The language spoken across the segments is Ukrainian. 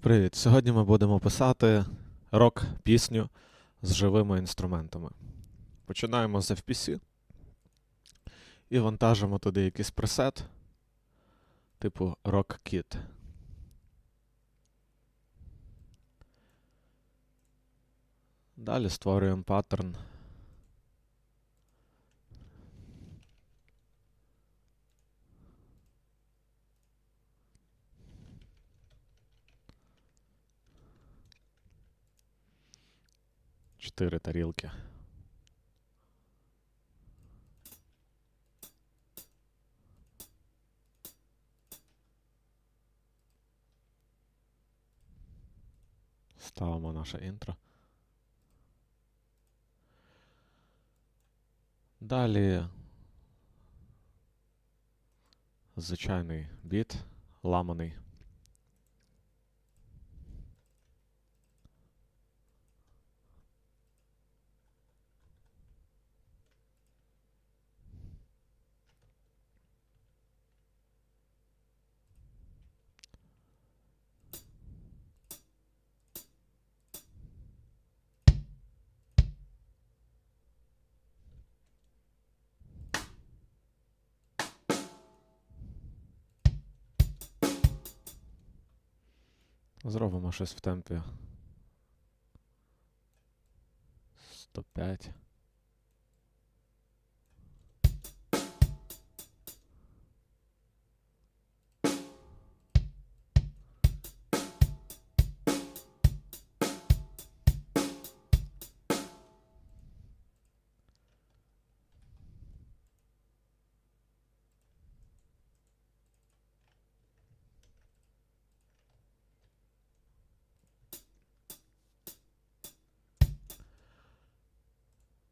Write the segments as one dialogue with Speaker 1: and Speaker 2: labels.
Speaker 1: Привіт! Сьогодні ми будемо писати рок-пісню з живими інструментами. Починаємо з FPC і вантажимо туди якийсь пресет, типу Rock-Kit. Далі створюємо паттерн. Чотири тарілки. Ставимо наше інтро. Далі звичайний біт, ламаний. Зробимо щось в темпі 105.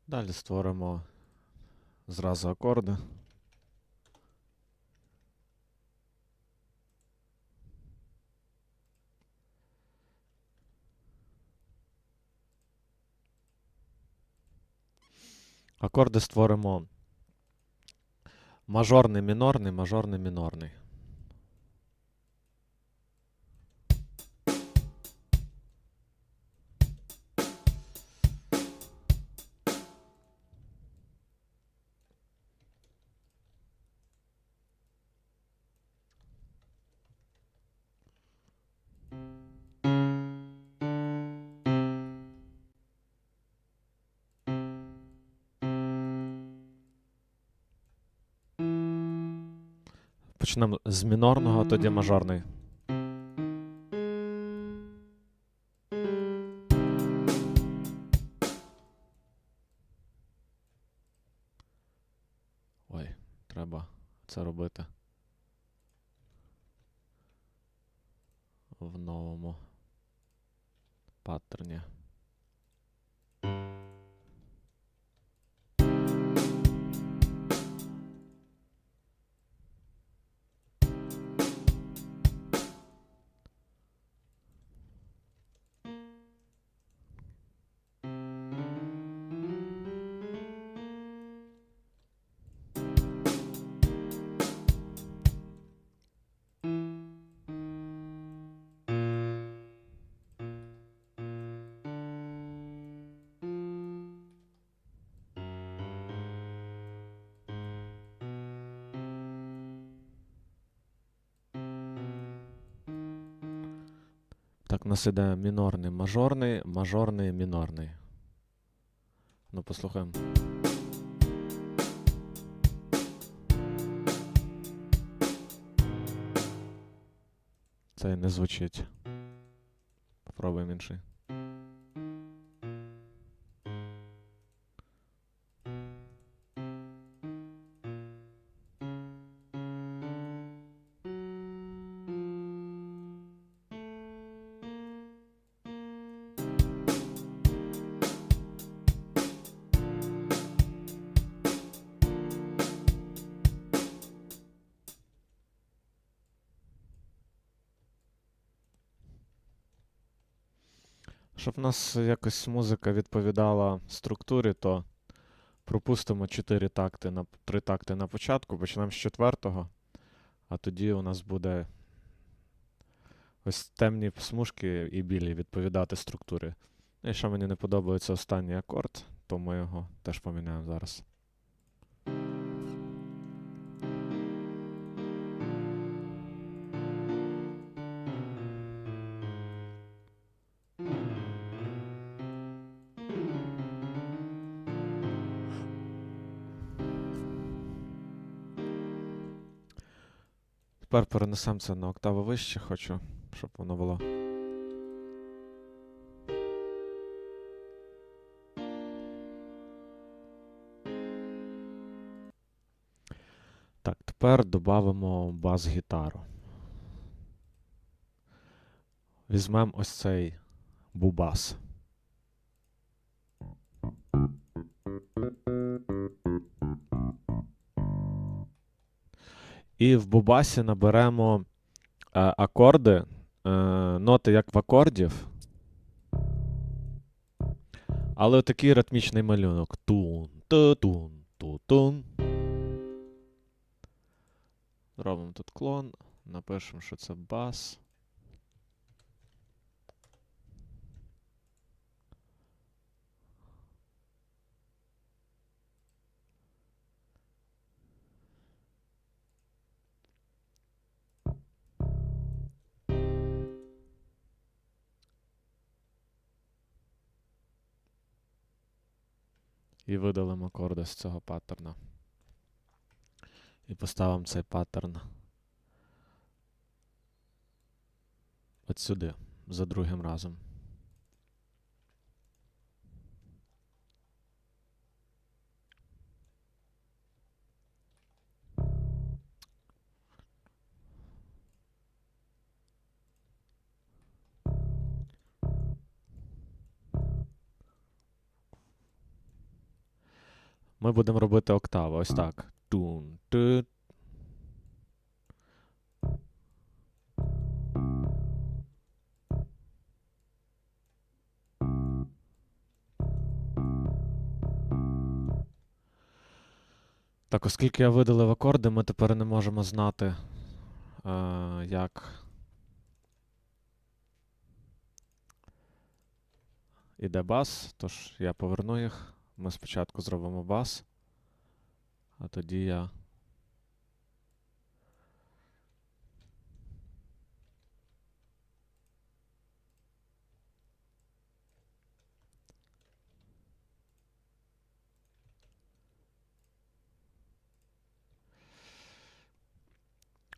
Speaker 1: Далі створимо зразу акорди. Акорди створимо мажорний, мінорний, мажорний, мінорний. Почнемо з мінорного, тоді мажорний. Ой, треба це робити. В новому паттерні. Так, у нас іде мінорний, мажорний, мажорний, мінорний. Ну, послухаємо. Це не звучить. Попробуємо інший. Щоб в нас якось музика відповідала структурі, то пропустимо 4 такти на 3 такти на початку, почнемо з четвертого, а тоді у нас буде ось темні смужки і білі відповідати структурі. І що мені не подобається останній акорд, то ми його теж поміняємо зараз. Тепер перенесемо це на октаву вище, хочу, щоб воно було. Так, тепер додамо бас-гітару. Візьмемо ось цей бубас. І в бубасі наберемо е, акорди, е, ноти як в акордів. Але такий ритмічний малюнок. Тун, ту-тун, ту-тун. Робимо тут клон. Напишемо, що це бас. І видалимо акорди з цього паттерна. І поставимо цей паттерн от сюди, за другим разом. Ми будемо робити октави. Ось так. Тун. Так, оскільки я видалив акорди, ми тепер не можемо знати, е, як іде бас, тож я поверну їх. Ми спочатку зробимо бас, а тоді я.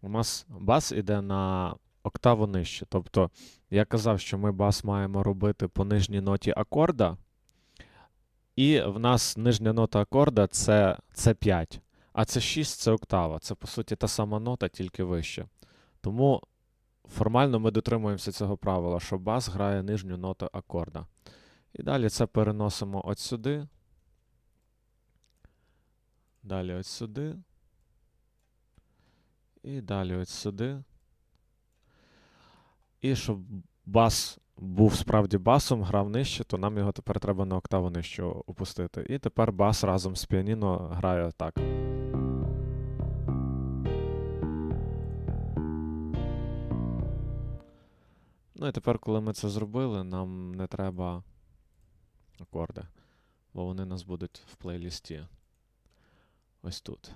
Speaker 1: У нас бас іде на октаву нижче. Тобто я казав, що ми бас маємо робити по нижній ноті акорда. І в нас нижня нота акорда це С5, а це 6 це октава. Це, по суті, та сама нота, тільки вище. Тому формально ми дотримуємося цього правила, що бас грає нижню ноту акорда. І далі це переносимо от сюди. Далі от сюди. І далі от сюди. І щоб бас був справді басом, грав нижче, то нам його тепер треба на октаву нижче опустити. І тепер бас разом з піаніно грає так. Ну і тепер, коли ми це зробили, нам не треба акорди, бо вони у нас будуть в плейлісті. Ось тут.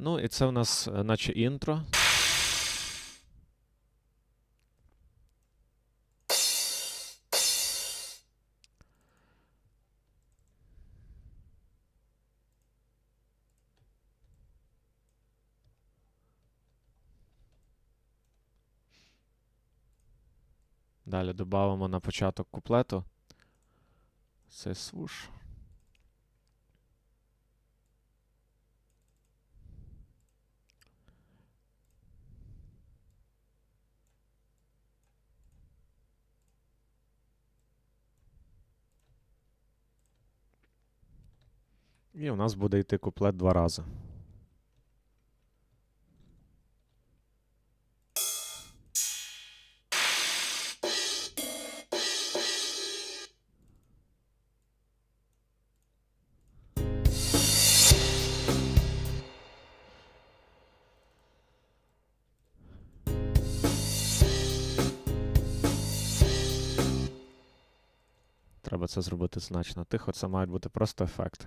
Speaker 1: Ну, і це в нас е, наче інтро. Далі додамо на початок куплету. Цей свуш. І у нас буде йти куплет два рази. Треба це зробити значно тихо, це мають бути просто ефекти.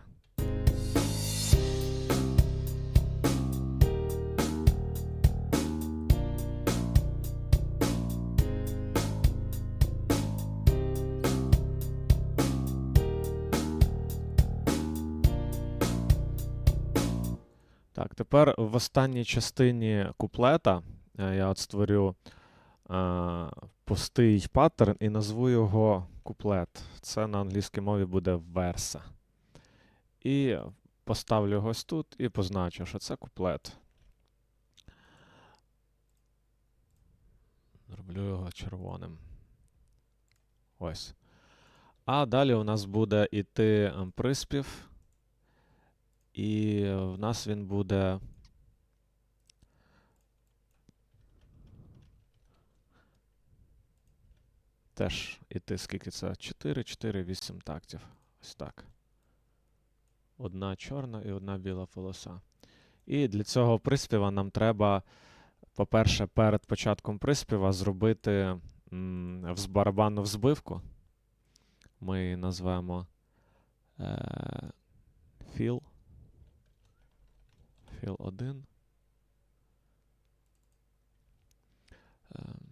Speaker 1: Так, тепер в останній частині куплета е, я от створю е, пустий паттерн і назву його куплет. Це на англійській мові буде верса. І поставлю його ось тут і позначу, що це куплет. Зроблю його червоним. Ось. А далі у нас буде іти ем, приспів. І в нас він буде. Теж іти, скільки це? 4, 4, 8 тактів. Ось так. Одна чорна і одна біла полоса. І для цього приспіва нам треба, по-перше, перед початком приспіва зробити м, барабанну взбивку. Ми її назвемо е, fill. Fill 1. Ем.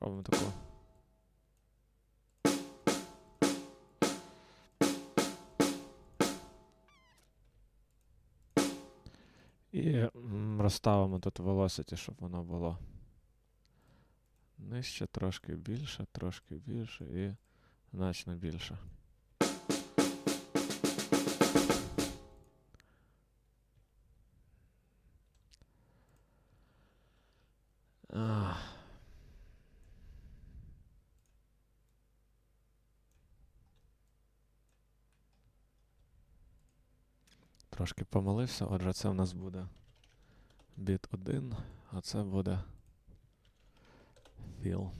Speaker 1: Робимо таку. І розставимо тут velocity, щоб воно було нижче, трошки більше, трошки більше і значно більше. Трошки помилився, отже, це в нас буде біт 1, а це буде fill.